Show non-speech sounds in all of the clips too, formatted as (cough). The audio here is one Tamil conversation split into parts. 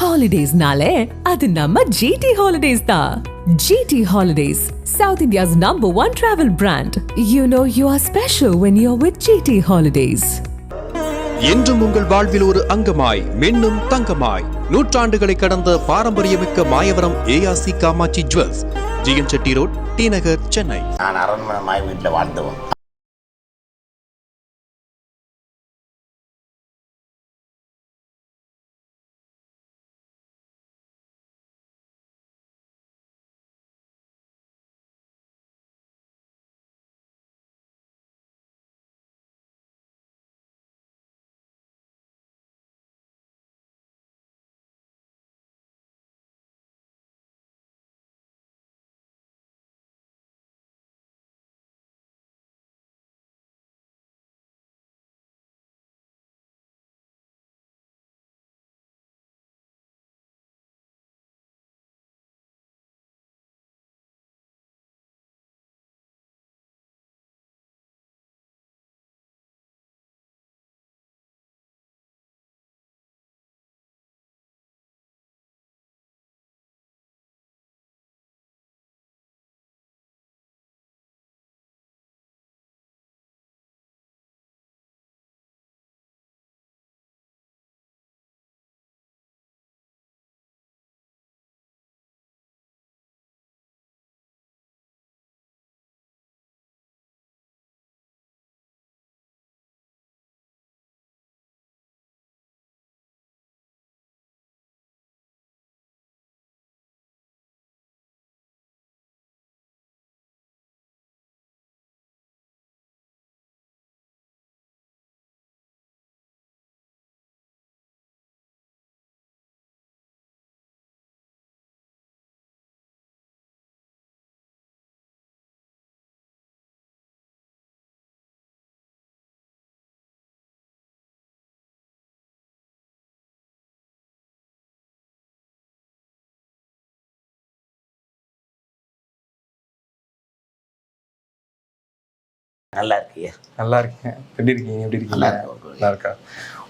ஹாலிடேஸ்னாலே அது நம்ம ஜிடி ஹாலிடேஸ் தான் GT holidays south India's number one travel brand you know you are special when you with GT holidays என்றும் உங்கள் வாழ்வில் ஒரு அங்கமாய் மின்னும் தங்கமாய். நூற்றாண்டுகளை கடந்த பாரம்பரியமிக்க Mayavaram ஏஆசி Kamatchi jewels GN Chetty road T Nagar Chennai நான் அரண்மனை மாய் வீட்டில் வாழ்ந்தவன். நல்லா இருக்கியா. நல்லா இருக்கேன். எப்படி இருக்கீங்க? எப்படி இருக்கீங்க. நல்லா இருக்கா?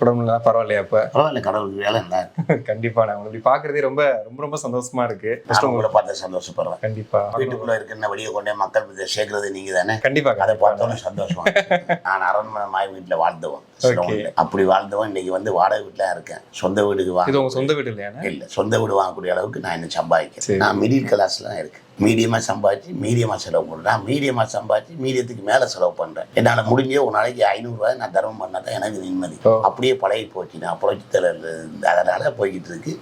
உடம்புல பரவாயில்லையா இப்ப பரவாயில்ல கடவுளுக்கு வேலை நல்லா இருக்கு (laughs) கண்டிப்பா நான் இப்படி பாக்குறதே ரொம்ப ரொம்ப ரொம்ப சந்தோஷமா இருக்கு. நான் உங்களை பார்த்து சந்தோஷப்படுறேன். கண்டிப்பா. வீட்டுக்குள்ள இருக்கிற வெளியே கொண்டே மக்கள் மத்திய சேர்க்கறது நீங்க தானே? கண்டிப்பா அதை. பார்த்தோன்னே சந்தோஷமா நான் அரண்மனை மாய் வீட்டில் வாழ்ந்தவன். அப்படி வாழ்ந்தவன் இன்னைக்கு வந்து வாடகை வீட்டில் இருக்கேன். சொந்த வீடுக்கு இது வாங்க உங்க சொந்த வீடு இல்லையாண்ணே இல்லை சொந்த வீடு வாங்கக்கூடிய அளவுக்கு நான் இன்னும் சரி. சம்பாதிக்கிறேன் நான் மிடில் கிளாஸ்லாம் இருக்கேன். மீடியமாக சம்பாதிச்சு மீடியமாக செலவு பண்ணுறேன் மீடியமாக சம்பாதிச்சு மீடியத்துக்கு மேலே செலவு பண்ணுறேன் என்னால் முடிஞ்ச ஒரு நாளைக்கு ஐநூறுரூவாய் நான் தர்மம் பண்ணால் தான் எனக்கு நிம்மதி. ஓ. அப்படியே பழகி போச்சு. நான் புழைச்சித்தல அதனால் போய்கிட்டு இருக்கு.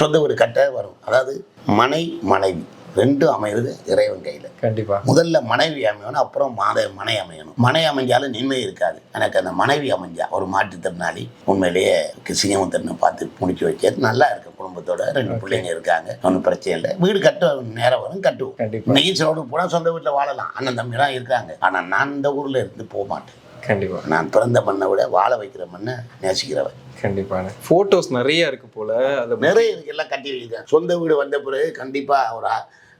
சொந்த வீடு கட்ட வரும். அதாவது மனை மனைவி. ரெண்டும் அமைவது இறைவன் கையில். கண்டிப்பா. முதல்ல மனைவி அமையணும் அப்புறம் மாத மனை அமையணும். மனை அமைஞ்சாலும் நிம்மதி இருக்காது. எனக்கு அந்த மனைவி அமைஞ்சா ஒரு மாற்றுத்திறனாளி உண்மையிலேயே சிங்கமுத்தனை பார்த்து முடிச்சு வச்சது நல்லா இருக்கு. குடும்பத்தோட ரெண்டு பிள்ளைங்க இருக்காங்க. ஒன்றும் பிரச்சனை இல்லை. வீடு கட்ட நேரம் வரும் கட்டுவோம். இன்னைக்கு சிலோடு போனால் சொந்த வீட்டில் வாழலாம். அண்ணன் தம்பிலாம் இருக்காங்க. ஆனால் நான் இந்த ஊரில் இருந்து போக மாட்டேன். கண்டிப்பா. நான் பிறந்த மண்ணை விட வாழ வைக்கிற மண்ணை நேசிக்கிறவன். கண்டிப்பாண்ணே போட்டோஸ் நிறைய இருக்கு போல அது நிறைய இருக்கு எல்லாம் கட்டி வைக்கிறேன் சொந்த வீடு வந்த பிறகு கண்டிப்பாக ஒரு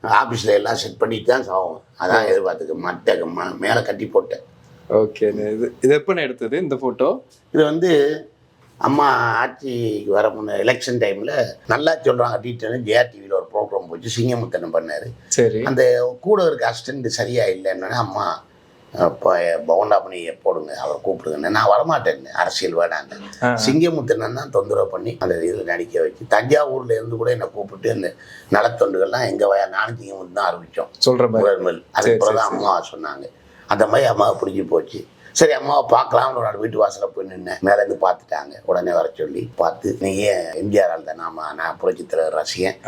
ஆஃபீஸில் எல்லாம் செட் பண்ணிட்டு தான் சாகும் அதான் எதிர்பார்த்துக்க மட்டை மேலே கட்டி போட்டேன். ஓகே இது இது எப்ப எடுத்தது இந்த போட்டோ இது வந்து அம்மா ஆட்சிக்கு வர முன்ன எலெக்ஷன் டைமில் நல்லா சொல்கிறாங்க டீட்டெயில் ஜேஆர் டிவியில் ஒரு ப்ரோக்ராம் போச்சு சிங்கமுத்தனம் பண்ணார். சரி. அந்த கூட இருக்க அசிஸ்டண்ட் சரியா இல்லைன்னு அம்மா இப்போ பவுண்டாமணியை போடுங்க அவரை கூப்பிடுங்கன்னு. நான் வரமாட்டேன் அரசியல் வேணான்னு. ஆ. சிங்கமுத்தனன் தான் தொந்தரவு பண்ணி அந்த இதில் நடிக்க வச்சு தஞ்சாவூர்ல இருந்து கூட என்னை கூப்பிட்டு அந்த நலத்தொண்டுகள்லாம் எங்கள் வய நானும் சிங்கமுத்து தான் ஆரம்பித்தோம் சொல்ற மாதிரி. அதுக்கப்புறம் தான் அம்மா சொன்னாங்க. அந்த மாதிரி அம்மாவை பிடிச்சி போச்சு. சரி அம்மாவை பார்க்கலாம்னு ஒரு நாள் வீட்டு வாசலில் போய் நின்னேன். மேலேருந்து பார்த்துட்டாங்க. உடனே வர சொல்லி பார்த்து நீங்க ஏன் எம்ஜிஆர் ஆள் தான் நாம நான் புரட்சித்தலைவர் ரசிகன்.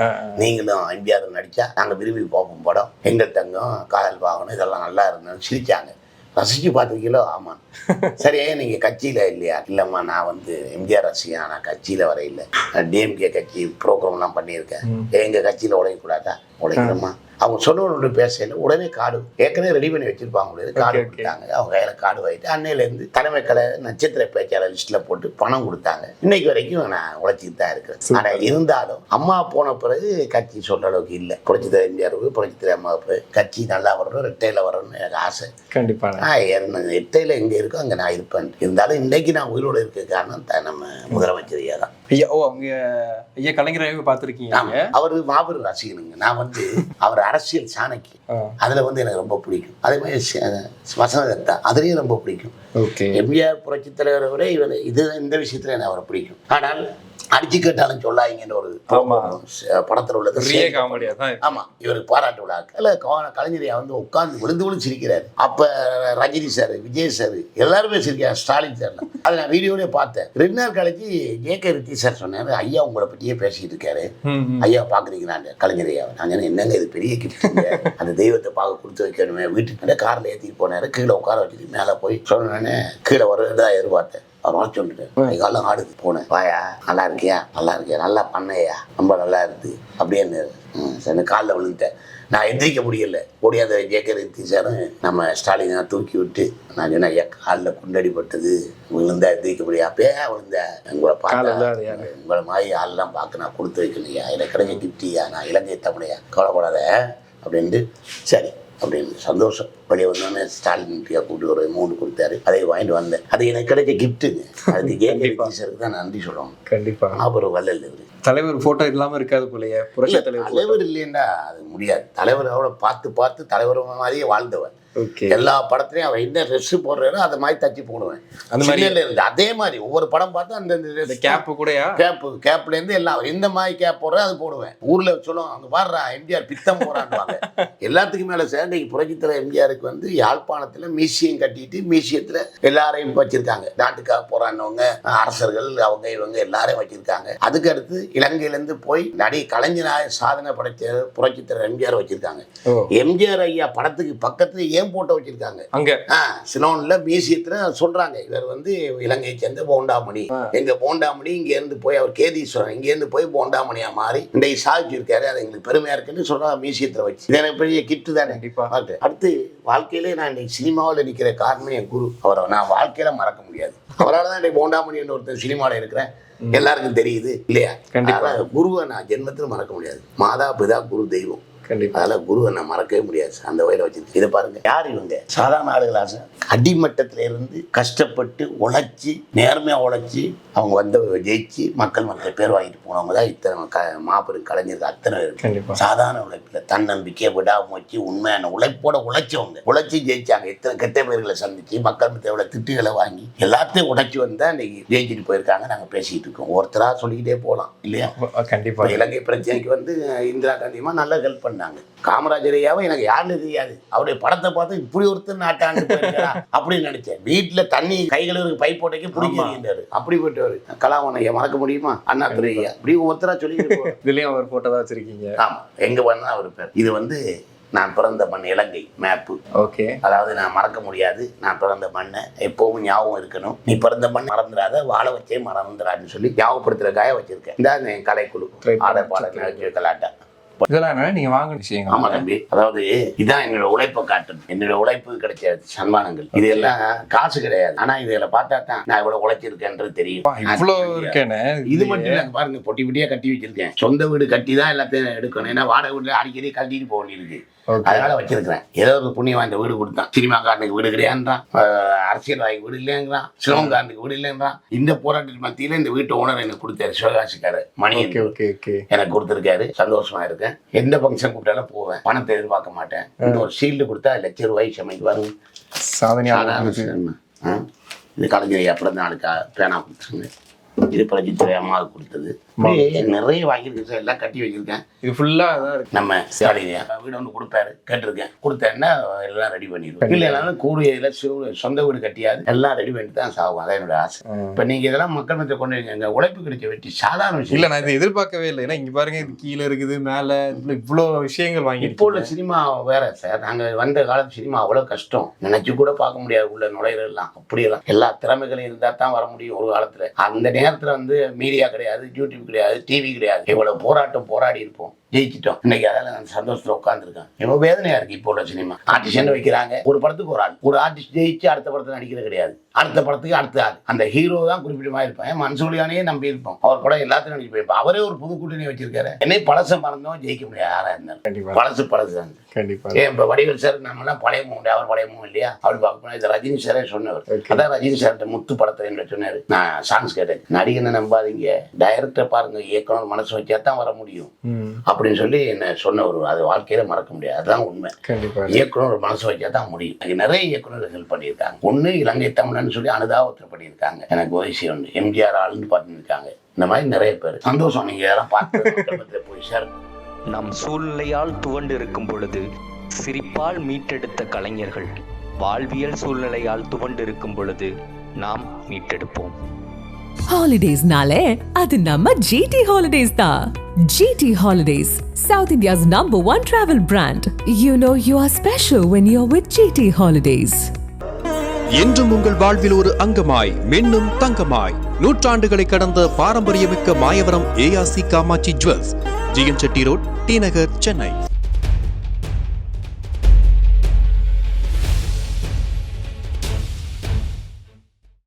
நீங்களும் எம்ஜிஆர் நடிச்சா நாங்கள் விரும்பி பார்ப்போம் படம். எங்கள் தங்கம் காதல் வாகனம் இதெல்லாம் நல்லா இருந்தோம் சிரிச்சாங்க. ரசிச்சு பார்த்துருக்கீங்களோ? ஆமாம் சரி நீங்கள் கட்சியில் இல்லையா? இல்லைம்மா நான் வந்து எம்ஜிஆர் ரசிகன் நான் கட்சியில் வர இல்லை. டிஎம்கே கட்சி ப்ரோக்ராம்லாம் பண்ணியிருக்கேன். எங்கள் கட்சியில் உழைக்கக்கூடாதா? உழைக்கிறோமா? அவங்க சொன்ன ஒன்று பேசல. உடனே கார்டு ஏற்கனவே ரெடி பண்ணி வச்சிருப்பாங்க முடியாது okay. கொடுத்தாங்க. அவங்க கையில் கார்டு வாங்கிட்டு அன்னையிலேருந்து தலைமை கலை நட்சத்திர பேச்சாளர் லிஸ்ட்டில் போட்டு பணம் கொடுத்தாங்க. இன்னைக்கு வரைக்கும் நான் உழைச்சிட்டு தான் இருக்கிறேன். ஆனால் இருந்தாலும் அம்மா போன பிறகு கட்சி சொல்ற அளவுக்கு இல்லை. புரட்சித்தர எம்ஜிஆருக்கு புரட்சித்தர அம்மாவுக்கு கட்சி நல்லா வரணும் ரெட்டையில் வரணும்னு எனக்கு ஆசை. கண்டிப்பா. நான் என்ன எட்டையில் எங்கே இருக்கோ அங்கே நான் இருப்பேன். இருந்தாலும் இன்னைக்கு நான் உயிரோடு இருக்க காரணம் நம்ம முதலமைச்சர் ஐயா தான். ஐயா ஓ அவங்க ஐயா கலைஞராகவே பார்த்துருக்கீங்க. அவர் மாபெரும் ரசிகனுங்க. நான் வந்து அவர் அரசியல் சாணக்கி அதில் வந்து எனக்கு ரொம்ப பிடிக்கும். அதே மாதிரி வசனதத்தா அதுலேயும் ரொம்ப பிடிக்கும். ஓகே. எம்ஜிஆர் புரட்சித் தலைவரை விட இவர் இது இந்த விஷயத்துல எனக்கு அவரை பிடிக்கும். ஆனால் அடிச்சு கேட்டாலும் சொல்லாங்கன்னு ஒரு படத்துல உள்ளது பெரிய காமெடியா தான் இருக்கு. ஆமா. இவருக்கு பாராட்டு விழா. இல்ல கலைஞரையா வந்து உட்கார்ந்து விழுந்து விழுந்து சிரிக்கிறாரு. அப்ப ரஜினி சார் விஜய் சார் எல்லாருமே சிரிக்கிறார் ஸ்டாலின் சார் அதை நான் வீடியோலயே பார்த்தேன். ரெண்டு நாள் கழிச்சு ஜே கே ரித்தி சார் சொன்னாரு ஐயா உங்களை பற்றியே பேசிட்டு இருக்காரு. ஐயா பாக்குறீங்களான்னு கலைஞர் ஐயா நாங்க என்ன, என்னங்க இது பெரிய கிஃப்ட் அந்த தெய்வத்தை பார்க்க கொடுத்து வைக்கணுமே. வீட்டுக்கு கார்ல ஏத்திட்டு போனாரு. கீழே உட்கார வச்சுட்டு மேல போய் சொன்னேன்னு கீழே வர்றதா எதிர்பார்த்தேன். அவர் வர சொல்லிட்டு காலம் ஆடுது போனேன். வாயா நல்லா இருக்கியா? நல்லா இருக்கியா? நல்லா பண்ணையா? ரொம்ப நல்லா இருக்கு. அப்படின்னு ம், சரி காலில் விழுந்துட்டேன். நான் எந்திரிக்க முடியல. முடியாத ஜேக்கர் சாரும் நம்ம ஸ்டாலினை தூக்கி விட்டு நான் சொன்னேன் ஐயா காலில் குண்டடிப்பட்டது. விழுந்தா எந்திரிக்க முடியாது. அப்பயே விழுந்தேன் உங்களை பார்த்தா. உங்களை மாதிரி ஆள்லாம் பார்க்க நான் கொடுத்து வைக்கலையா எனக்கு கிடைச்ச கிஃப்டியா நான் இலங்கை தமிழையா? கவலைப்படாத. அப்படின்ட்டு சரி அப்படின்னு சந்தோஷம். வெளியே வந்தோடனே ஸ்டாலின் பியா கூப்பிட்டு ஒரு மூணு கொடுத்தாரு. அதை வாங்கிட்டு வந்தேன். அது எனக்கு கிடைச்ச கிஃப்ட்டுங்க அதுக்கு கேங்க டீச்சருக்கு தான் நன்றி சொல்லணும். கண்டிப்பா. அப்புறம் வல்லல் இவரு தலைவர் போட்டோ இல்லாம இருக்காது போலயே. புரட்சி தலைவர் தலைவர் இல்லைன்னா அது முடியாது. தலைவர் அவரை பார்த்து பார்த்து தலைவர் மாதிரியே வாழ்ந்தவன் ஓகே. எல்லா படத்துலயும் அவன் என்ன ட்ரெஸ் போடுறாரோ அதை மாதிரி தச்சு போடுவேன். அந்த மாதிரி- இருந்து அதே மாதிரி ஒவ்வொரு படம் பார்த்து அந்த இந்த கேப் கூடயா? கேப்பு கேப்ல இருந்து எல்லாம் எந்த மாதிரி கேப் போடுறோம் அது போடுவேன். ஊர்ல சொல்லுவாங்க அங்க பாடுறா எம்ஜிஆர் பித்தம் போறான்வாங்க எல்லாத்துக்கும் மேல சார் இன்னைக்கு புரட்சித்தர எம்ஜிஆருக்கு வந்து யாழ்ப்பாணத்துல மியூசியம் கட்டிட்டு மியூசியத்துல எல்லாரையும் வச்சிருக்காங்க. நாட்டுக்காக போராடினவங்க அரசர்கள் அவங்க இவங்க எல்லாரையும் வச்சிருக்காங்க. அதுக்கு அடுத்து இலங்கையில இருந்து போய் நடி கலைஞராக சாதனை படைச்ச புரட்சித்தர எம்ஜிஆர் வச்சிருக்காங்க. எம்ஜிஆர் ஐயா படத்துக்கு பக்கத்துல ஏன் போட்டோ வச்சிருக்காங்க? அங்க. சிலோன்ல மியூசியத்துல சொல்றாங்க. இவர் வந்து இலங்கையை சேர்ந்த போண்டாமணி. ஆ. எங்க போண்டாமணி இங்க இருந்து போய் அவர் கேதீஸ்வரன் இங்க இருந்து போய் போண்டாமணியா மாறி இன்றைக்கு சாதிச்சிருக்காரு. அது எங்களுக்கு பெருமையா இருக்குன்னு சொல்றாங்க மியூசியத்துல வச்சு. இது எனக்கு பெரிய கிஃப்ட் தானே. அடுத்து வாழ்க்கையிலே நான் இன்னைக்கு சினிமாவில் நிற்கிற காரணம் என் குரு. அவரை நான் வாழ்க்கையில மறக்க முடியாது. அவரால் தான் இன்னைக்கு போண்டாமணி என்ற ஒருத்தர் சினிமாவில் இருக்கிறேன். எல்லாருக்கும் தெரியுது இல்லையா? குருவை நான் ஜென்மத்தில் மறக்க முடியாது. மாதா பிதா குரு தெய்வம். கண்டிப்பா. அதெல்லாம் குருவை நான் மறக்கவே முடியாது அந்த வகையில் வச்சிருக்கு இதை பாருங்க யார் இவங்க? சாதாரண ஆளுகளா சார்? அடிமட்டத்துல இருந்து கஷ்டப்பட்டு உழைச்சி நேர்மையா உழைச்சி அவங்க வந்து ஜெயிச்சு மக்கள் மத்திய பேர் வாங்கிட்டு போனவங்க தான் இத்தனை க மாபெரும் கலைஞர்கள் அத்தனை கண்டிப்பா. சாதாரண உழைப்புல தன்னம்பிக்கை விடாமுயற்சி உண்மையான உழைப்போட உழைச்சவங்க. உழைச்சி ஜெயிச்சாங்க. எத்தனை கெட்ட பேர்களை சந்திச்சு மக்கள் எவ்வளவு திட்டுகளை வாங்கி எல்லாத்தையும் உடைச்சி வந்தா இன்னைக்கு ஜெயிச்சுட்டு போயிருக்காங்க. நாங்க பேசிட்டு இருக்கோம். ஒருத்தரா சொல்லிக்கிட்டே போகலாம் இல்லையா? கண்டிப்பா. இப்ப இலங்கை பிரச்சனைக்கு வந்து இந்திரா காந்தியமா நல்ல ஹெல்ப் பண்ணாங்க காமராஜர் ஐயாவும் எனக்கு யாருன்னு தெரியாது. அவருடைய படத்தை பார்த்து இப்படி ஒருத்தர் நாட்டாண்டு அப்படின்னு நினைச்சேன். வீட்டுல தண்ணி கைகளுக்கு பைப் போட்டைக்கு பிடிக்கிறாரு அப்படி போயிட்டவர் கலாமன் ஐயா மறக்க முடியுமா? அண்ணாதுரை ஐயா இப்படி ஒவ்வொருத்தரா சொல்லிட்டு போறோம். இதுலயும் அவர் போட்டோ தான் வச்சிருக்கீங்க. ஆமா. எங்க பண்ணா அவர் பேர்? இது வந்து நான் பிறந்த மண் இலங்கை மேப்பு. ஓகே. அதாவது நான் மறக்க முடியாது. நான் பிறந்த மண்ணை எப்பவும் ஞாபகம் இருக்கணும். நீ பிறந்த மண் மறந்துடாத வாழ வச்சே மறந்துடாதுன்னு சொல்லி ஞாபகப்படுத்துறதுக்காக வச்சிருக்கேன். இந்த என் கலைக்குழு. ஆட பண்ணி பாட நகைச்சுவை கலாட்டா இதெல்லாம் நீங்க வாங்கின ஆமா விஷயங்கள் தம்பி. அதாவது இதான் என்னோட உழைப்பை காட்டணும் என்னோட உழைப்பு கிடைச்ச சன்மானங்கள். இது எல்லாம் காசு கிடையாது. ஆனா இதுல பார்த்தா தான் நான் இவ்வளவு உழைச்சிருக்கேன்றது தெரியும். இவ்வளவு இருக்கேனே இது மட்டும் இல்ல பாருங்க பொட்டி பொட்டியா கட்டி வச்சிருக்கேன். சொந்த வீடு கட்டி தான் எல்லாத்தையும் எடுக்கணும். ஏன்னா வாடகை வீட்டுல அடிக்கடி கட்டிட்டு போக வேண்டியிருக்கு. அதனால வச்சிருக்கிறேன். ஏதோ ஒரு புண்ணியம் வாய்ந்த வீடு கொடுத்தான். சினிமாக்காரனுக்கு வீடு கிடையாதுன்றான் அரசியல்வாதிக்கு வீடு இல்லைங்கிறான் சிலவங்காரனுக்கு வீடு இல்லைன்றான் இந்த போராட்டத்தின் மத்தியில இந்த வீட்டு ஓனர் எனக்கு கொடுத்தாரு சிவகாசிக்காரர் மணி எனக்கு கொடுத்துருக்காரு. சந்தோஷமா இருக்கேன். எந்த ஃபங்க்ஷன் கூப்பிட்டாலும் போவேன். பணத்தை எதிர்பார்க்க மாட்டேன். இந்த ஒரு ஷீல்டு கொடுத்தா லட்ச ரூபாய் சமைக்கு வரும். சாதனையா சாதாரண விஷயம். என்ன? ஆ? இது கலைஞர் பிறந்த நாளுக்கா பேனா கொடுத்துருங்க இது பிரஜித்துறை அம்மாவுக்கு கொடுத்தது. நிறைய வாங்கியிருக்கேன் சார். எல்லாம் கட்டி வச்சிருக்கேன். இது ஃபுல்லா தான் இருக்கு. நம்ம ஸ்டாலின் வீடு ஒன்று கொடுப்பாரு. கேட்டிருக்கேன். கொடுத்தேன்னா எல்லாம் ரெடி பண்ணிடுவோம். இல்லைனாலும் கூடிய இதில் சு- சொந்த வீடு கட்டியாது. எல்லாம் ரெடி பண்ணிட்டு தான் சாகும் அதான் என்னோட ஆசை. இப்போ நீங்கள் இதெல்லாம் மக்கள் மத்திய கொண்டு எங்கள் உழைப்பு கிடைச்ச வெற்றி சாதாரண விஷயம். இல்ல நான் இதை எதிர்பார்க்கவே இல்லை. ஏன்னா இங்க பாருங்க இது கீழே இருக்குது மேல இதுல இவ்வளவு விஷயங்கள் வாங்கி இப்போ உள்ள சினிமா வேற சார். நாங்கள் வந்த காலத்து சினிமா அவ்வளோ கஷ்டம். நினைச்சு கூட பார்க்க முடியாது. உள்ள நுழையிறதெல்லாம். அப்படியெல்லாம். எல்லா திறமைகளும் இருந்தால் தான் வர முடியும் ஒரு காலத்தில். அந்த நேரத்தில் வந்து மீடியா கிடையாது யூடியூப் கிடையாது டிவி கிடையாது. இவ்வளோ போராட்டம் போராடி இருப்போம். ஜெயிச்சிட்டோம். இன்னைக்கு அதால நான் சந்தோஷத்துல உட்காந்துருக்கேன் ரொம்ப வேதனையா இருக்கு இப்போ உள்ள சினிமா ஆர்டிஸ்ட் வைக்கிறாங்க? ஒரு படத்துக்கு ஒரு ஆள். ஒரு ஆர்டிஸ்ட் ஜெயிச்சு அடுத்த படத்துல நடிக்கிறது கிடையாது. அடுத்த படத்துக்கு அடுத்த ஆள். அந்த ஹீரோ தான் குறிப்பிட்டமா இருப்பேன். மன்சூலியானே நம்பி இருப்போம் அவர் படம் எல்லாத்தையும் நடிச்சு போயிருப்போம் அவரே ஒரு புது கூட்டணி வச்சிருக்காரு. என்னை பழச மறந்தோம் ஜெயிக்க முடியாது. யாரா இருந்தாலும். பழசு பழசு தான். கண்டிப்பா. ஏன்? இப்போ வடிவேல் சார் நம்மலாம் பழைய மூணு அவர் பழைய இல்லையா? அப்படி பார்க்கணும் இது ரஜினி சாரே சொன்னவர். அதான் ரஜினி சார்கிட்ட முத்து படத்தை என்ன சொன்னாரு. நான் சாங்ஸ் கேட்டேன். நடிகனை நம்பாதீங்க. டைரக்டர் பாருங்க. இயக்குனர் மனசு வச்சா தான் வர முடியும். ம். அப்படின்னு சொல்லி என்ன சொன்னவர் அது வாழ்க்கையில மறக்க முடியாது. அதுதான் உண்மை. கண்டிப்பா. இயக்குனர் மனசு வச்சா தான் முடியும். எனக்கு நிறைய இயக்குனர்கள் ஹெல்ப் பண்ணியிருக்காங்க. ஒன்று இலங்கை தமிழன்னு சொல்லி அனுதாபத்தில் பண்ணியிருக்காங்க. எனக்கு ஓய்சி ஒன்று எம்ஜிஆர் ஆளுன்னு பார்த்துருக்காங்க இந்த மாதிரி நிறைய பேர். சந்தோஷம். நீங்க இதெல்லாம் பார்த்து போய் சார் நம் சூழ்நிலையால் துவண்டு இருக்கும் பொழுது சிரிப்பால் மீட்டெடுத்த கலைஞர்கள் வாழ்வியல் சூழ்நிலையால் துவண்டு இருக்கும் பொழுது நாம் மீட்டெடுப்போம். ஹாலிடேஸ்னாலே அது நம்ம ஜிடி ஹாலிடேஸ் தான் GT holidays south India's number one travel brand you know you are special when you are with GT holidays என்றும் உங்கள் வாழ்வில் ஒரு அங்கமாய் மின்னும் தங்கமாய். நூற்றாண்டுகளை கடந்த பாரம்பரியமிக்க Mayavaram ஏஆசி Kamatchi jewels GN Chetty road T Nagar Chennai